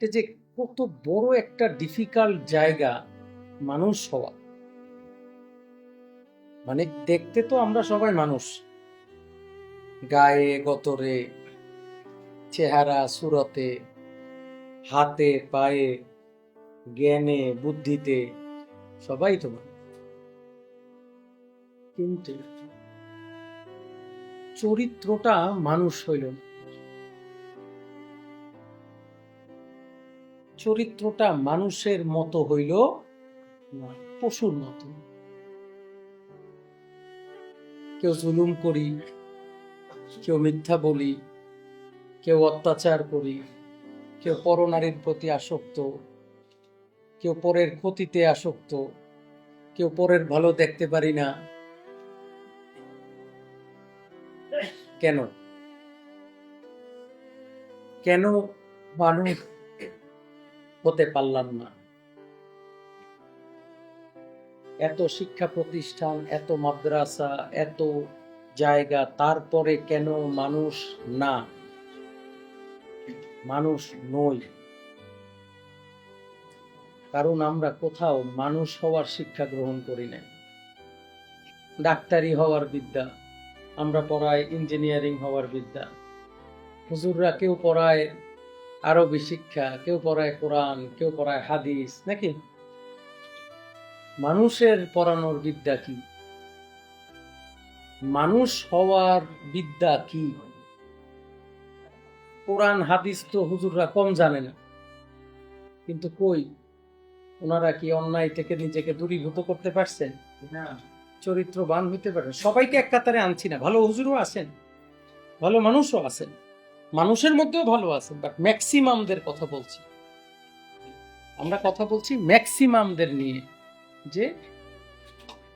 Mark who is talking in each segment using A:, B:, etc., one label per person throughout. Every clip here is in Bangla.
A: এটা যে কত বড় একটা ডিফিকাল্ট জায়গা মানুষ হওয়া। মানে দেখতে তো আমরা সবাই মানুষ। গায়ে, গতরে, চেহারা, সুরতে, হাতে, পায়ে, জ্ঞানে, বুদ্ধিতে, সবাই তো। কিন্তু চরিত্রটা মানুষ হইল না। চরিত্রটা মানুষের মতো হইল পশুর মতো। কেউ জুলুম করি, কেউ মিথ্যা বলি, কেউ অত্যাচার করি, কেউ পরনারীর প্রতি আসক্ত, কেউ পরের ক্ষতিতে আসক্ত, কেউ পরের ভালো দেখতে পারি না। কেন? কেন মানুষ হতে পারলাম না। এত শিক্ষা প্রতিষ্ঠান, এত মাদ্রাসা, এত জায়গা, তারপরে কেন মানুষ না? মানুষ নই। কারণ আমরা কোথাও মানুষ হওয়ার শিক্ষা গ্রহণ করি নাই। ডাক্তারি হওয়ার বিদ্যা, আমরা পড়াই ইঞ্জিনিয়ারিং হওয়ার বিদ্যা। হুজুররা কেউ পড়ায় আরবি শিক্ষা কেউ পড়ায় কোরআন কেউ পড়ায় হাদিস নাকি? মানুষের পড়ানোর বিদ্যা কি? মানুষ হওয়ার বিদ্যা কি? কোরআন হাদিস তো হুজুররা কম জানে না। কিন্তু কই? ওনারা কি অন্যায় থেকে নিজেকে দূরীভূত করতে পারছেন না। চরিত্রবান হইতে পারে সবাইকে এক কাতারে আনছি না। ভালো হুজুরও আছেন ভালো মানুষও আছেন। মানুষের মধ্যেও ভালো আছে বাট ম্যাক্সিমামদের কথা বলছি আমরা কথা বলছি ম্যাক্সিমামদের নিয়ে, যে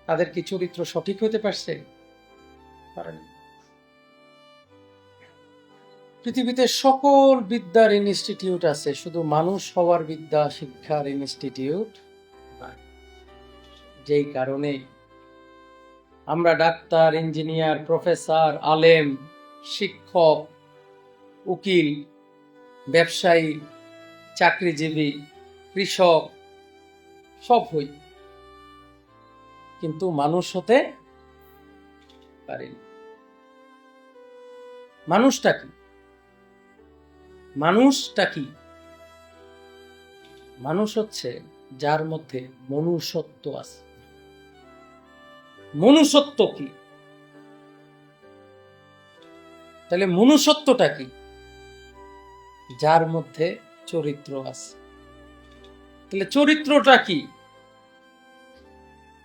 A: তাদের কি চরিত্র সঠিক হতে পারছে পৃথিবীতে সকল বিদ্যার ইনস্টিটিউট আছে, শুধু মানুষ হওয়ার বিদ্যা, শিক্ষার ইনস্টিটিউট। যেই কারণে আমরা ডাক্তার, ইঞ্জিনিয়ার, প্রফেসর, আলেম, শিক্ষক উকিল, ব্যবসায়ী, চাকরিজীবী, কৃষক, সব হই। কিন্তু মানুষ হতে পারিনি মানুষটা কি? মানুষটা কি? মানুষ হচ্ছে যার মধ্যে মনুষ্যত্ব আছে। মনুষ্যত্ব কি? তাহলে মনুষ্যত্বটা কি? যার মধ্যে চরিত্র আছে। তাহলে চরিত্রটা কি?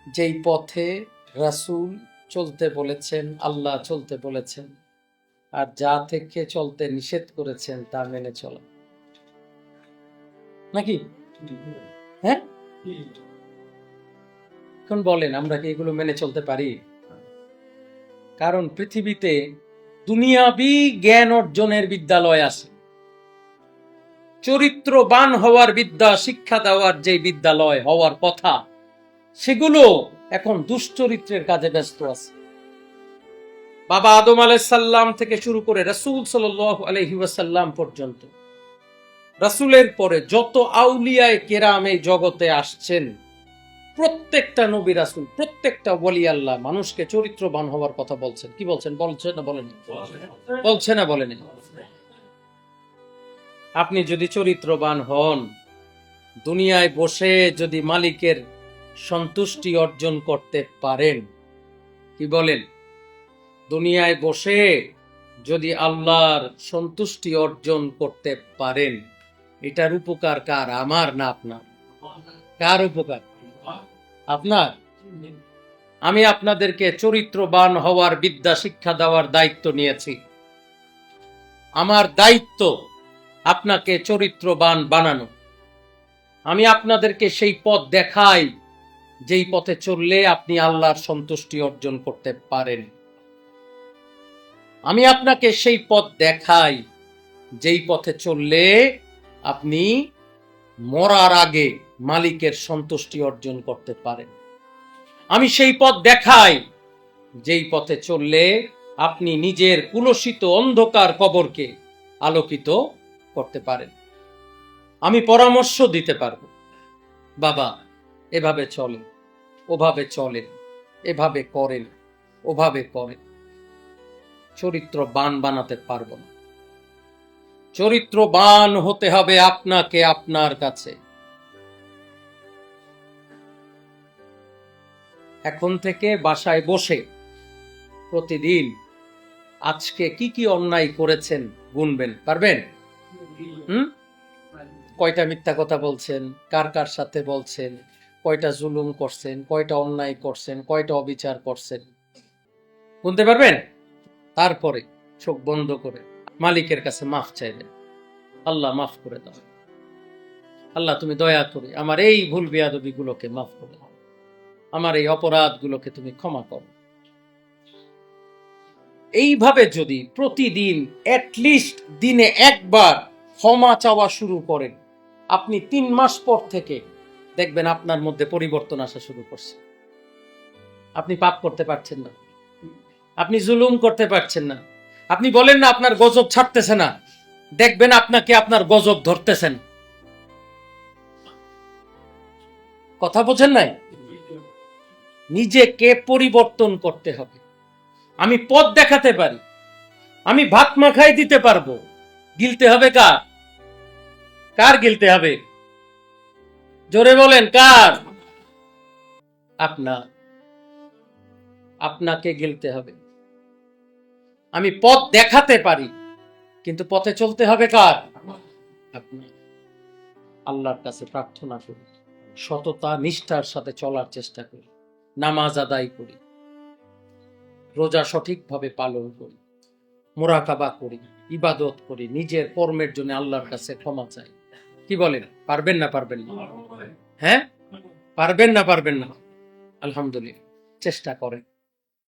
A: যেই পথে রাসূল চলতে বলেছেন আল্লাহ চলতে বলেছেন আর যা থেকে চলতে নিষেধ করেছেন তা মেনে চলা। নাকি? হ্যাঁ? এখন বলেন আমরা কি এগুলো মেনে চলতে পারি? কারণ পৃথিবীতে দুনিয়াবি জ্ঞান অর্জনের বিদ্যালয় আছে। চরিত্রবান হওয়ার বিদ্যা, শিক্ষা দেওয়ার যে বিদ্যালয় হওয়ার কথা, সেগুলো এখন দুশ্চরিত্রের কাজে ব্যস্ত আছে। বাবা আদম আলাইসাল্লাম থেকে শুরু করে রাসূল সাল্লাল্লাহু আলাইহি ওয়াসাল্লাম পর্যন্ত, রাসূলের পরে যত আউলিয়ায় কেরাম এই জগতে আসছেন, প্রত্যেকটা নবী রাসুল, প্রত্যেকটা ওলি আল্লাহ মানুষকে চরিত্রবান হওয়ার কথা বলছেন। কি বলছেন? বলছেন না বলেন? বলছে না বলেন? আপনি যদি চরিত্রবান হন, দুনিয়ায় বসে যদি মালিকের সন্তুষ্টি অর্জন করতে পারেন, কি বলেন? দুনিয়ায় বসে যদি আল্লাহর সন্তুষ্টি অর্জন করতে পারেন, এটার উপকার কার? আমার না আপনার? কার উপকার? আপনার? আমি আপনাদেরকে চরিত্রবান হওয়ার বিদ্যা শিক্ষা দেওয়ার দায়িত্ব নিয়েছি। আমার দায়িত্ব আপনাকে চরিত্রবান বানানো। আমি আপনাদেরকে সেই পথ দেখাই, যেই পথে চললে আপনি আল্লাহর সন্তুষ্টি অর্জন করতে পারেন। আমি আপনাকে সেই পথ দেখাই, যেই পথে চললে আপনি মরার আগে মালিকের সন্তুষ্টি অর্জন করতে পারেন। আমি সেই পথ দেখাই, যেই পথে চললে আপনি নিজের কুলসিত অন্ধকার কবরকে আলোকিত করতে পারেন। আমি পরামর্শ দিতে পারব। বাবা, এভাবে চলেন। ওভাবে চলেন। এভাবে করেন। ওভাবে করেন। চরিত্র বান বানাতে পারব না। চরিত্রবান হতে হবে আপনাকে আপনার কাছে। এখন থেকে বাসায় বসে প্রতিদিন আজকে কি কি অন্যায় করেছেন গুনবেন, পারবেন? হুম? কয়টা মিথ্যা কথা বলছেন? কার কার সাথে বলছেন? কয়টা জুলুম করছেন? কয়টা অন্যায় করছেন? কয়টা অবিচার করছেন? গুনতে পারবেন? তারপরে চোখ বন্ধ করে মালিকের কাছে মাফ চাইবেন। আল্লাহ মাফ করে দাও। আল্লাহ তুমি দয়া করে আমার এই ভুল বেয়াদবি গুলোকে মাফ করে দাও। আমার এই অপরাধ গুলোকে তুমি ক্ষমা করো। এইভাবে যদি প্রতিদিন লিস্ট দিনে একবার ক্ষমা চাওয়া শুরু করেন, আপনি তিন মাস পর থেকে দেখবেন আপনার মধ্যে পরিবর্তন আসা শুরু করছে। আপনি পাপ করতে পারছেন না। আপনি জুলুম করতে পারছেন না। আপনি বলেন না আপনার গজব ছাড়তেছে না। দেখবেন আপনাকে আপনার গজব ধরতেছেন। কথা বোঝেন নাই? নিজেকে পরিবর্তন করতে হবে। আমি পথ দেখাতে পারি। আমি ভাত মাখাই দিতে পারব। গিলতে হবে কার? কার গিলতে হবে? জোরে বলেন, কার? আপনার। আপনাকে গিলতে হবে। আমি পথ দেখাতে পারি, কিন্তু পথে চলতে হবে কার? আপনি আল্লাহর কাছে প্রার্থনা করি, সততা, নিষ্ঠার সাথে চলার চেষ্টা করি, নামাজ আদায় করি। রোজা সঠিকভাবে পালন করি, মোরাকাবা করি, ইবাদত করি, নিজের কর্মের জন্য আল্লাহর কাছে ক্ষমা চাই। কি বলেন? পারবেন না পারবেন না? হ্যাঁ? পারবেন না পারবেন না? আলহামদুলিল্লাহ। চেষ্টা করেন।